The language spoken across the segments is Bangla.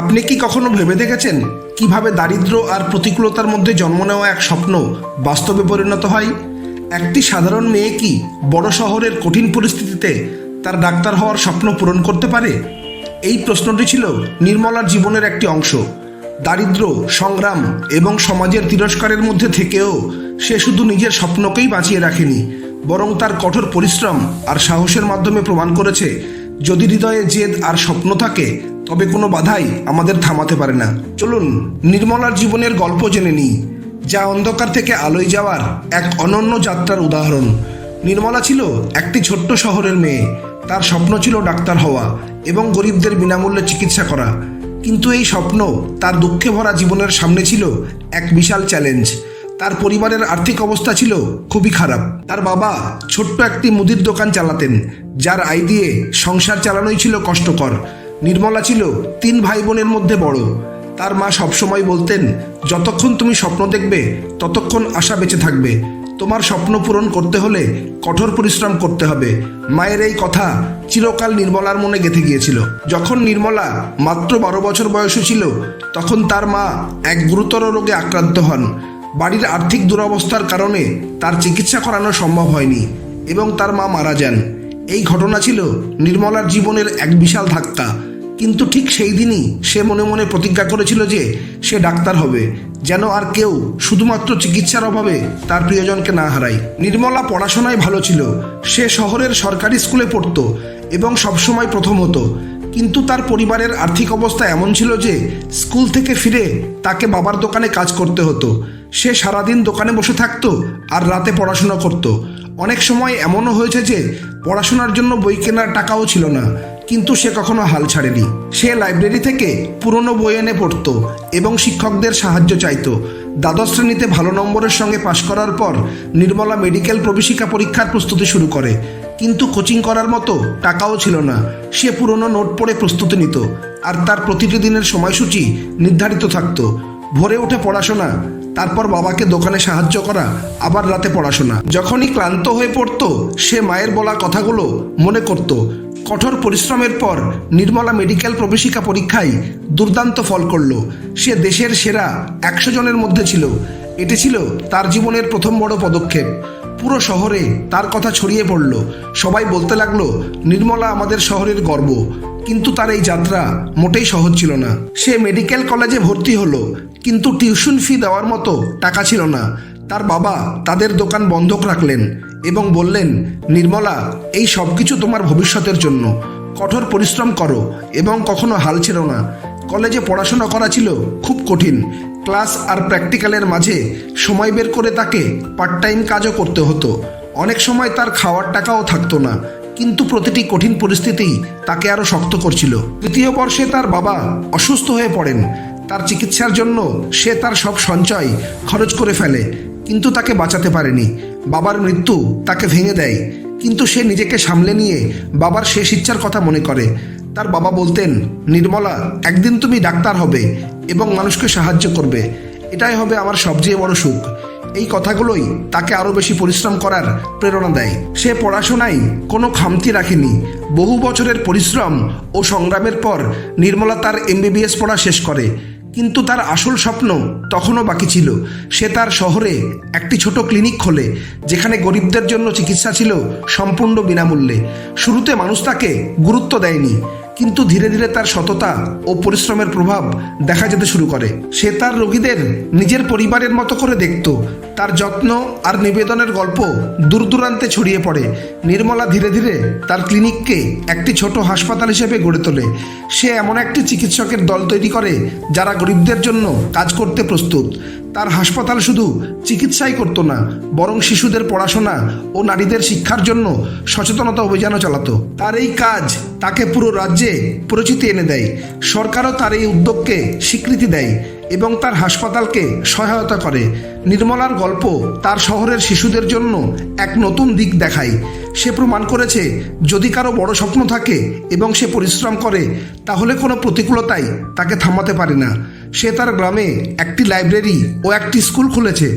আপনি কি কখনো ভেবে দেখেছেন কীভাবে দারিদ্র্য আর প্রতিকূলতার মধ্যে জন্ম নেওয়া এক স্বপ্ন বাস্তবে পরিণত হয়? একটি সাধারণ মেয়ে কি বড় শহরের কঠিন পরিস্থিতিতে তার ডাক্তার হওয়ার স্বপ্ন পূরণ করতে পারে? এই প্রশ্নটি ছিল নির্মলার জীবনের একটি অংশ। দারিদ্র, সংগ্রাম এবং সমাজের তিরস্কারের মধ্যে থেকেও সে শুধু নিজের স্বপ্নকেই বাঁচিয়ে রাখেনি, বরং তার কঠোর পরিশ্রম আর সাহসের মাধ্যমে প্রমাণ করেছে, যদি হৃদয়ে জেদ আর স্বপ্ন থাকে তবে কোনো বাধাই আমাদের থামাতে পারে না। চলুন নির্মলার জীবনের গল্প জেনে নিই, যা অন্ধকার থেকে আলোয় যাওয়ার এক অনন্য যাত্রার উদাহরণ। নির্মলা ছিল একটি ছোট্ট শহরের মেয়ে। তার স্বপ্ন ছিল ডাক্তার হওয়া এবং গরিবদের বিনামূল্যে চিকিৎসা করা। কিন্তু এই স্বপ্ন তার দুঃখে ভরা জীবনের সামনে ছিল এক বিশাল চ্যালেঞ্জ। তার পরিবারের আর্থিক অবস্থা ছিল খুবই খারাপ। তার বাবা ছোট্ট একটি মুদির দোকান চালাতেন, যার আয় দিয়ে সংসার চালানোই ছিল কষ্টকর। নির্মলা ছিল তিন ভাই বোনের মধ্যে বড়। তার মা সবসময় বলতেন, যতক্ষণ তুমি স্বপ্ন দেখবে, ততক্ষণ আশা বেঁচে থাকবে। তোমার স্বপ্ন পূরণ করতে হলে কঠোর পরিশ্রম করতে হবে। মায়ের এই কথা চিরকাল নির্মলার মনে গেঁথে গিয়েছিল। যখন নির্মলা মাত্র বারো বছর বয়সী ছিল, তখন তার মা এক গুরুতর রোগে আক্রান্ত হন। বাড়ির আর্থিক দুরবস্থার কারণে তার চিকিৎসা করানো সম্ভব হয়নি এবং তার মা মারা যান। এই ঘটনা ছিল নির্মলার জীবনের এক বিশাল ধাক্কা। কিন্তু ঠিক সেই দিনই সে মনে মনে প্রতিজ্ঞা করেছিল যে সে ডাক্তার হবে, যেন আর কেউ শুধুমাত্র চিকিৎসার অভাবে তার প্রিয়জনকে না হারায়। নির্মলা পড়াশোনায় ভালো ছিল, সে শহরের সরকারি স্কুলে পড়তো এবং সবসময় প্রথম হতো। কিন্তু তার পরিবারের আর্থিক অবস্থা এমন ছিল যে স্কুল থেকে ফিরে তাকে বাবার দোকানে কাজ করতে হতো। সে সারাদিন দোকানে বসে থাকতো আর রাতে পড়াশোনা করত। অনেক সময় এমনও হয়েছে যে পড়াশোনার জন্য বই কেনার টাকাও ছিল না। কিন্তু সে কখনো হাল ছাড়েনি। সে লাইব্রেরি থেকে পুরনো বই এনে পড়তো এবং শিক্ষকদের সাহায্য চাইত। দ্বাদশ শ্রেণীতে ভালো নম্বরের সঙ্গে পাশ করার পর নির্মলা মেডিকেল প্রবেশিকা পরীক্ষার প্রস্তুতি শুরু করে। কিন্তু কোচিং করার মতো টাকাও ছিল না। সে পুরনো নোট পড়ে প্রস্তুতি নিত। আর তার প্রতিটি দিনের সময়সূচি নির্ধারিত থাকত। ভোরে উঠে পড়াশোনা তারপর বাবাকে দোকানে সাহায্য করা, আবার রাতে পড়াশোনা। যখনই ক্লান্ত হয়ে পড়তো, সে মায়ের বলা কথাগুলো মনে করত। কঠোর পরিশ্রমের পর নির্মলা মেডিকেল প্রবেশিকা পরীক্ষায় দুর্দান্ত ফল করল। সে দেশের সেরা একশো জনের মধ্যে ছিল। এটি ছিল তার জীবনের প্রথম বড় পদক্ষেপ। পুরো শহরে তার কথা ছড়িয়ে পড়ল। সবাই বলতে লাগল, নির্মলা আমাদের শহরের গর্ব। কিন্তু তার এই যাত্রা মোটেই সহজ ছিল না। সে মেডিকেল কলেজে ভর্তি হলো, কিন্তু টিউশন ফি দেওয়ার মতো টাকা ছিল না। তার বাবা তাদের দোকান বন্ধক রাখলেন এবং বললেন, নির্মলা, এই সব কিছু তোমার ভবিষ্যতের জন্য। কঠোর পরিশ্রম করো এবং কখনো হাল ছেড়ো না। কলেজে পড়াশোনা করা ছিল খুব কঠিন। ক্লাস আর প্র্যাকটিক্যালের মাঝে সময় বের করে তাকে পার্ট টাইম কাজও করতে হতো। অনেক সময় তার খাওয়ার টাকাও থাকতো না। কিন্তু প্রতিটি কঠিন পরিস্থিতি তাকে আরও শক্ত করছিল। তৃতীয় বর্ষে তার বাবা অসুস্থ হয়ে পড়েন। তার চিকিৎসার জন্য সে তার সব সঞ্চয় খরচ করে ফেলে, কিন্তু তাকে বাঁচাতে পারেনি। বাবার মৃত্যু তাকে ভেঙে দেয়, কিন্তু সে নিজেকে সামলে নিয়ে বাবার শেষ ইচ্ছার কথা মনে করে। তার বাবা বলতেন, নির্মলা, একদিন তুমি ডাক্তার হবে এবং মানুষকে সাহায্য করবে। এটাই হবে আমার সবচেয়ে বড় সুখ। এই কথাগুলোই তাকে আরও বেশি পরিশ্রম করার প্রেরণা দেয়। সে পড়াশোনায় কোনো খামতি রাখেনি। বহু বছরের পরিশ্রম ও সংগ্রামের পর নির্মলা তার এমবিবিএস পড়া শেষ করে। কিন্তু তার আসল স্বপ্ন তখনও বাকি ছিল। সে তার শহরে একটি ছোট ক্লিনিক খোলে, যেখানে গরিবদের জন্য চিকিৎসা ছিল সম্পূর্ণ বিনামূল্যে। শুরুতে মানুষ তাকে গুরুত্ব দেয়নি। কিন্তু ধীরে ধীরে তার সততা ও পরিশ্রমের প্রভাব দেখা যেতে শুরু করে। সে তার রোগীদের নিজের পরিবারের মতো করে দেখত। তার যত্ন আর নিবেদনের গল্প দূর দূরান্তে ছড়িয়ে পড়ে। নির্মলা ধীরে ধীরে তার ক্লিনিককে একটি ছোট হাসপাতাল হিসেবে গড়ে তোলে। সে এমন একটি চিকিৎসকের দল তৈরি করে, যারা গরিবদের জন্য কাজ করতে প্রস্তুত। তার হাসপাতাল শুধু চিকিৎসাই করতো না, বরং শিশুদের পড়াশোনা ও নারীদের শিক্ষার জন্য সচেতনতা অভিযানও চালাতো। তার এই কাজ তাকে পুরো রাজ্যে পরিচিতি এনে দেয়। সরকারও তার এই উদ্যোগকে স্বীকৃতি দেয় এবং তার হাসপাতালকে সহায়তা করে। নির্মলার গল্প তার শহরের শিশুদের জন্য এক নতুন দিক দেখায়। সে প্রমাণ করেছে, যদি কারও বড় স্বপ্ন থাকে এবং সে পরিশ্রম করে, তাহলে কোনো প্রতিকূলতাই তাকে থামাতে পারে না। সে তার গ্রামে একটি লাইব্রেরি ও একটি স্কুল খুলেছে,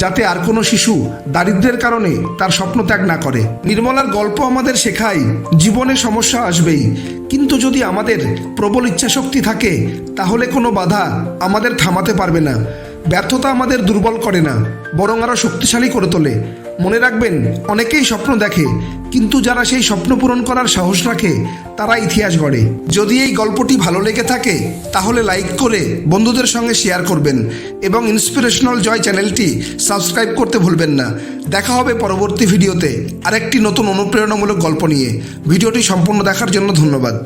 যাতে আর কোনো শিশু দারিদ্র্যের কারণে তার স্বপ্ন ত্যাগ না করে। নির্মলার গল্প আমাদের শেখায়, জীবনে সমস্যা আসবেই, কিন্তু যদি আমাদের প্রবল ইচ্ছাশক্তি থাকে, তাহলে কোনো বাধা আমাদের থামাতে পারবে না। ব্যর্থতা আমাদের দুর্বল করে না, বরং আরও শক্তিশালী করে তোলে। মনে রাখবেন, অনেকেই স্বপ্ন দেখে, কিন্তু যারা সেই স্বপ্ন পূরণ করার সাহস রাখে, তারা ইতিহাস গড়ে। যদি এই গল্পটি ভালো লেগে থাকে, তাহলে লাইক করে বন্ধুদের সঙ্গে শেয়ার করবেন এবং ইন্সপিরেশনাল জয় চ্যানেলটি সাবস্ক্রাইব করতে ভুলবেন না। দেখা হবে পরবর্তী ভিডিওতে আরেকটি নতুন অনুপ্রেরণামূলক গল্প নিয়ে। ভিডিওটি সম্পূর্ণ দেখার জন্য ধন্যবাদ।